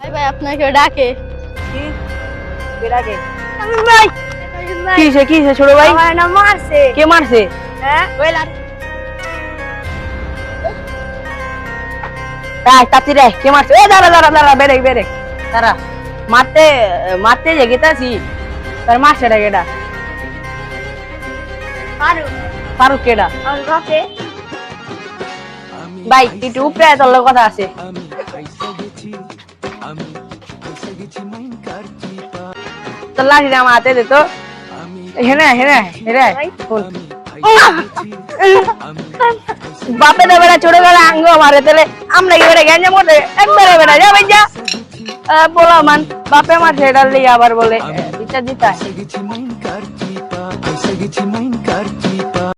ভাই ভাই আপনাকে ডাকে কি বেড়াকে আমি ভাই কি হয়েছে কি হয়েছে ছোট ভাই আমার না মারছে কে মারছে হ্যাঁ ওই লাঠি রায় তাতি রে কে মারছে এ দাঁড়া দাঁড়া দাঁড়া বেরে বেরে দাঁড়া মারতে মারতে যে গেতাছি তার রে কেডা? মারু ফারুক কেডা? আমার ভাই তুই একটু উপরে তোর লগে কথা আছে। তোর লাঠিটা আমার হাতে দে তো হেনে হেনে হেনে শোন। বাপে বেড়া ছোট বেড়া আঙ্গ মারে তাহলে আমরা কি বেড়া গ্যাঞ্জাম করতে? একবারে বেড়া যা ভাই যা। বলা মান বাপে মার সেটার লিগে আবার বলে। বিচার দিতা